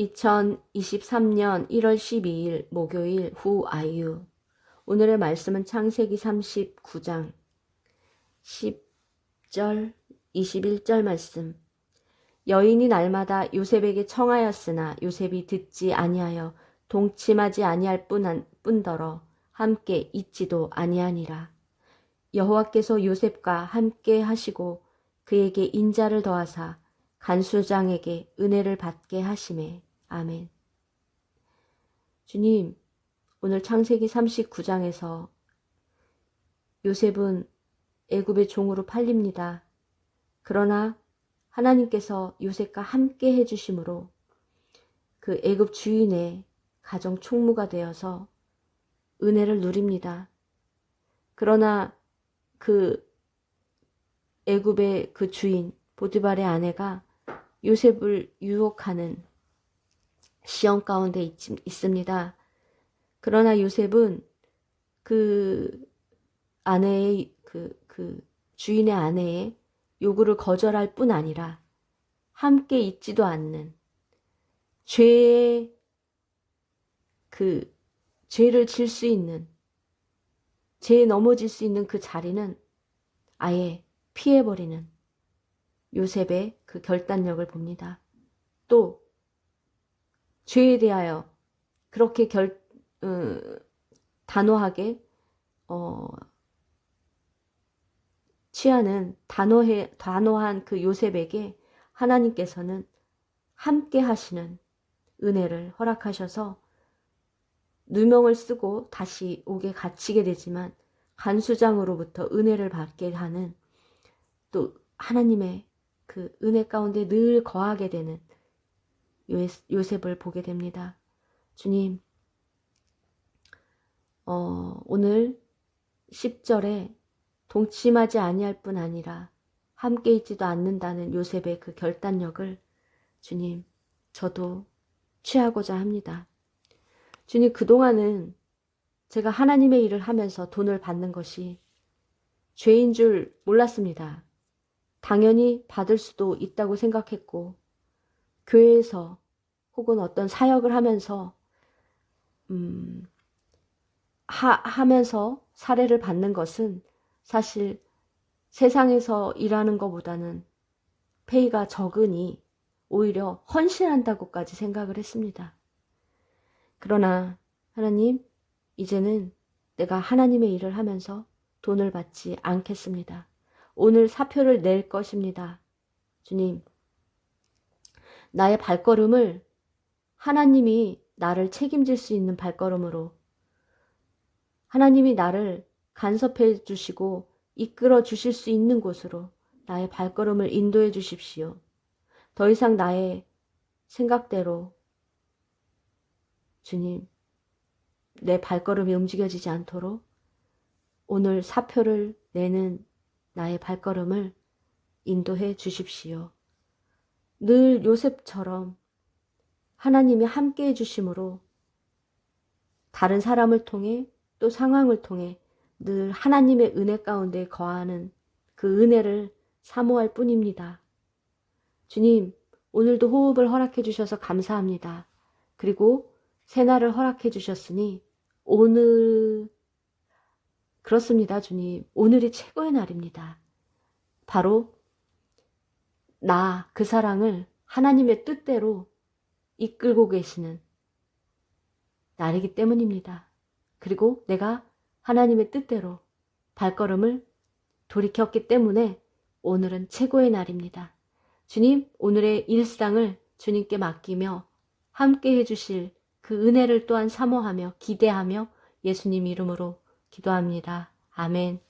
2023년 1월 12일 목요일 후 아유. 오늘의 말씀은 창세기 39장 10절 21절 말씀. 여인이 날마다 요셉에게 청하였으나 요셉이 듣지 아니하여 동침하지 아니할 뿐 뿐더러 함께 있지도 아니하니라. 여호와께서 요셉과 함께 하시고 그에게 인자를 더하사 간수장에게 은혜를 받게 하심에 아멘. 주님, 오늘 창세기 39장에서 요셉은 애굽의 종으로 팔립니다. 그러나 하나님께서 요셉과 함께 해주심으로 그 애굽 주인의 가정 총무가 되어서 은혜를 누립니다. 그러나 그 애굽의 그 주인 보디발의 아내가 요셉을 유혹하는 시험 가운데 있, 있습니다. 그러나 요셉은 그 아내의 그, 그 주인의 아내의 요구를 거절할 뿐 아니라 함께 있지도 않는 죄의 그 죄를 질 수 있는 죄에 넘어질 수 있는 그 자리는 아예 피해버리는 요셉의 그 결단력을 봅니다. 또 죄에 대하여 그렇게 결 어, 단호하게 어, 취하는 단호해 단호한 그 요셉에게 하나님께서는 함께 하시는 은혜를 허락하셔서 누명을 쓰고 다시 옥에 갇히게 되지만 간수장으로부터 은혜를 받게 하는 또 하나님의 그 은혜 가운데 늘 거하게 되는 요셉을 보게 됩니다. 주님, 어, 오늘 10절에 동침하지 아니할 뿐 아니라 함께 있지도 않는다는 요셉의 그 결단력을 주님, 저도 취하고자 합니다. 주님, 그동안은 제가 하나님의 일을 하면서 돈을 받는 것이 죄인 줄 몰랐습니다. 당연히 받을 수도 있다고 생각했고, 교회에서 혹은 어떤 사역을 하면서, 음, 하, 하면서 사례를 받는 것은 사실 세상에서 일하는 것보다는 페이가 적으니 오히려 헌신한다고까지 생각을 했습니다. 그러나 하나님, 이제는 내가 하나님의 일을 하면서 돈을 받지 않겠습니다. 오늘 사표를 낼 것입니다. 주님, 나의 발걸음을 하나님이 나를 책임질 수 있는 발걸음으로 하나님이 나를 간섭해 주시고 이끌어 주실 수 있는 곳으로 나의 발걸음을 인도해 주십시오. 더 이상 나의 생각대로 주님, 내 발걸음이 움직여지지 않도록 오늘 사표를 내는 나의 발걸음을 인도해 주십시오. 늘 요셉처럼 하나님이 함께 해주심으로 다른 사람을 통해 또 상황을 통해 늘 하나님의 은혜 가운데 거하는 그 은혜를 사모할 뿐입니다. 주님, 오늘도 호흡을 허락해 주셔서 감사합니다. 그리고 새날을 허락해 주셨으니 오늘 그렇습니다, 주님. 오늘이 최고의 날입니다. 바로 나, 그 사랑을 하나님의 뜻대로 이끌고 계시는 날이기 때문입니다. 그리고 내가 하나님의 뜻대로 발걸음을 돌이켰기 때문에 오늘은 최고의 날입니다. 주님, 오늘의 일상을 주님께 맡기며 함께 해주실 그 은혜를 또한 사모하며 기대하며 예수님 이름으로 기도합니다. 아멘.